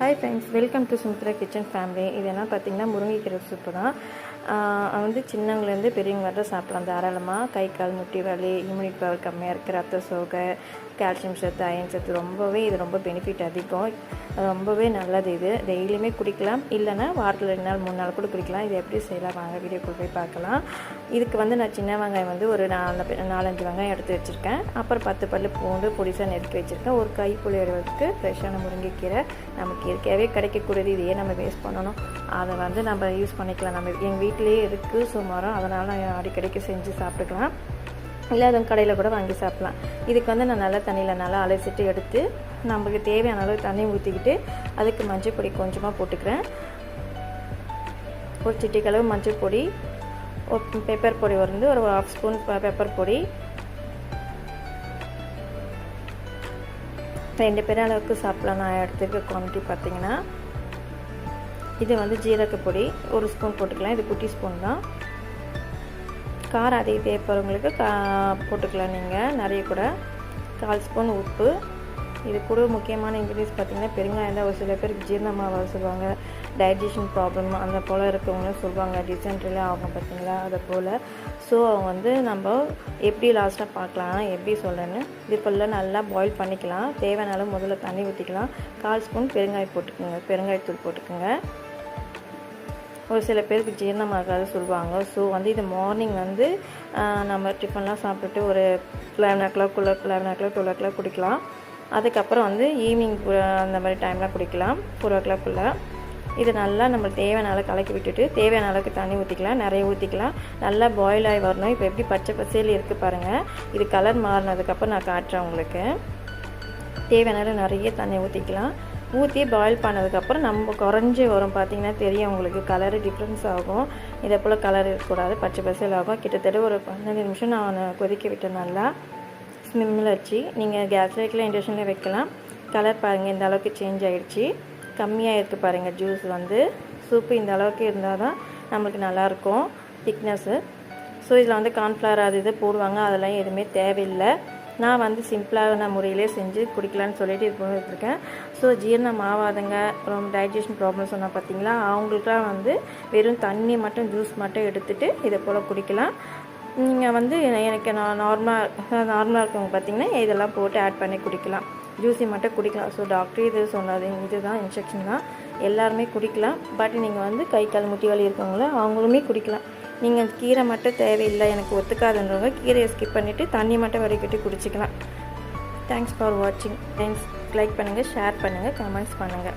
Hi friends welcome to Sumitra kitchen family இது என்ன பார்த்தீங்கன்னா முருங்கைக்கீரை சூப்பு தான். வந்து சின்னவங்கலேருந்து பெரியவங்க வரை சாப்பிடலாம். தாராளமாக கை கால் முட்டி வலி இம்யூனிட் பவர் கம்மியாக இருக்குது ரத்த சோகை கால்சியம் சத்து அயன் சத்து ரொம்பவே இது ரொம்ப பெனிஃபிட் அதிகம். ரொம்பவே நல்லது இது. டெய்லியுமே குடிக்கலாம். இல்லைன்னா வாரத்தில் ரெண்டு நாள் மூணு நாள் கூட குடிக்கலாம். இது எப்படி செய்யலாம்? வாங்க வீடியோக்குள்ள போய் பார்க்கலாம். இதுக்கு வந்து நான் சின்ன வெங்காயம் வந்து ஒரு நாலு நாலஞ்சு வெங்காயம் எடுத்து வச்சுருக்கேன். அப்புறம் பத்து பல்லு பூண்டு பொடிசாக நெருக்கி வச்சுருக்கேன். ஒரு கை புளியறதுக்கு ஃப்ரெஷ்ஷான முருங்கைக்கீரை நமக்கு இயற்கையாகவே கிடைக்கக்கூடியது. இதையே நம்ம வேஸ்ட் பண்ணணும். அதை வந்து நம்ம யூஸ் பண்ணிக்கலாம். நம்ம எங்கள் வீட்டிலேயே இருக்குது சுமாரம் அதனால் நான் அடிக்கடிக்கு செஞ்சு சாப்பிட்டுக்கலாம். இல்லை அதுவும் கடையில் கூட வாங்கி சாப்பிட்லாம். இதுக்கு வந்து நான் நல்லா தண்ணியில் நல்லா அலசிட்டு எடுத்து நமக்கு தேவையான அளவு தண்ணி ஊற்றிக்கிட்டு அதுக்கு மஞ்சள் பொடி கொஞ்சமாக போட்டுக்கிறேன். ஒரு சிட்டிக்களவு மஞ்சள் பொடி ஒரு பெப்பர் பொடி வந்து ஒரு ஹாஃப் ஸ்பூன் பெப்பர் பொடி. ரெண்டு பேரும் அளவுக்கு சாப்பிட்லாம். நான் எடுத்துருக்க குவான்டிட்டி பார்த்தீங்கன்னா. இது வந்து ஜீரக பொடி ஒரு ஸ்பூன் போட்டுக்கலாம். இது குட்டி ஸ்பூன் தான். காரம் அதிக தேவைப்படுறவங்களுக்கு கா போட்டுக்கலாம் நீங்கள் நிறைய கூட. கால் ஸ்பூன் உப்பு. இது கூட முக்கியமான இன்க்ரீடியன்ஸ் பார்த்தீங்கன்னா பெருங்காயம் தான் ஒரு சில பேருக்கு ஜீரணமாக சொல்லுவாங்க. டைஜஷன் ப்ராப்ளம் அந்த போல் இருக்கவங்களும் சொல்லுவாங்க. டிசென்ட்ரிலே ஆகும் பார்த்தீங்களா? அதை போல். ஸோ அவங்க வந்து நம்ம எப்படி லாஸ்ட்டாக பார்க்கலாம்? எப்படி சொல்கிறேன்னு இது ஃபுல்லாக நல்லா பாயில் பண்ணிக்கலாம். தேவையான முதல்ல தண்ணி ஊற்றிக்கலாம் கால் ஸ்பூன் பெருங்காயம் போட்டுக்கோங்க. பெருங்காயத்தூள் போட்டுக்கோங்க. ஒரு சில பேருக்கு ஜீரணமாகாது சொல்லுவாங்க. ஸோ வந்து இது மார்னிங் வந்து நம்ம டிஃபன்லாம் சாப்பிட்டுட்டு ஒரு லெவன் ஓ கிளாக்குள்ளே eleven o'clock twelve o'clock குடிக்கலாம். அதுக்கப்புறம் வந்து ஈவினிங் அந்த மாதிரி டைம்லாம் குடிக்கலாம். ஃபோர் ஓ கிளாக்குள்ளே இது நல்லா நம்ம தேவையான அளவு கலக்கி விட்டுட்டு தேவையான அளவுக்கு தண்ணி ஊற்றிக்கலாம் நிறைய ஊற்றிக்கலாம் நல்லா பாயில் ஆகி வரணும். இப்போ எப்படி பச்சை பசேலி இருக்குது பாருங்கள் இது கலர் மாறினதுக்கப்புறம் நான் காட்டுறேன் உங்களுக்கு. தேவையான அளவு நிறைய தண்ணி ஊற்றிக்கலாம் ஊற்றி பாயில் பண்ணதுக்கப்புறம் நம்ம குறைஞ்சி வரும். பார்த்தீங்கன்னா தெரியும் உங்களுக்கு கலரு டிஃப்ரென்ஸ் ஆகும். இதே போல் கலர் இருக்கக்கூடாது. பச்சை பசேல் ஆகும். கிட்டத்தட்ட ஒரு பன்னெண்டு நிமிஷம் நான் கொதிக்க விட்டேன் நல்லா. ஸ்மிம்மில் வச்சு நீங்கள் கேஸ் வைக்கலாம் இண்டக்ஷனில் வைக்கலாம். கலர் பாருங்கள் இந்த அளவுக்கு சேஞ்ச் ஆகிடுச்சு கம்மியாக இருக்குது பாருங்கள் ஜூஸ் வந்து. சூப்பு இந்த அளவுக்கு இருந்தால் தான் நம்மளுக்கு நல்லாயிருக்கும் திக்னஸ்ஸு ஸோ இதில் வந்து கார்ன்ஃப்ளவர் அது இது போடுவாங்க. அதெல்லாம் எதுவுமே தேவையில்லை. நான் வந்து சிம்பிளான முறையிலே செஞ்சு குடிக்கலான்னு சொல்லிட்டு இது ஸோ ஜீரணம் ஆகாதங்க ரொம்ப டைஜஷன் ப்ராப்ளம் சொன்னால் பார்த்தீங்களா அவங்களுக்குலாம் வந்து வெறும் தண்ணி மட்டும் ஜூஸ் மட்டும் எடுத்துகிட்டு இதை போல் குடிக்கலாம். நீங்கள் வந்து எனக்கு நான் நார்மலாக நார்மலாக இருக்கவங்க பார்த்தீங்கன்னா இதெல்லாம் போட்டு ஆட் பண்ணி குடிக்கலாம். ஜூஸி மட்டும் குடிக்கலாம். ஸோ டாக்டர் இது சொன்னது இதுதான் இன்ஸ்ட்ரக்ஷன் தான். எல்லாருமே குடிக்கலாம். பட் நீங்கள் வந்து கை கால் முட்டி வலி இருக்கவங்கள அவங்களுமே குடிக்கலாம். நீங்கள் கீரை மட்டும் தேவையில்லை எனக்கு ஒத்துக்காதுன்றவங்க கீரையை ஸ்கிப் பண்ணிவிட்டு தண்ணி மட்டும் வடிகட்டி குடிச்சிக்கலாம். தேங்க்ஸ் ஃபார் வாட்சிங் தேங்க்ஸ் லைக் பண்ணுங்கள் ஷேர் பண்ணுங்கள் கமெண்ட்ஸ் பண்ணுங்கள்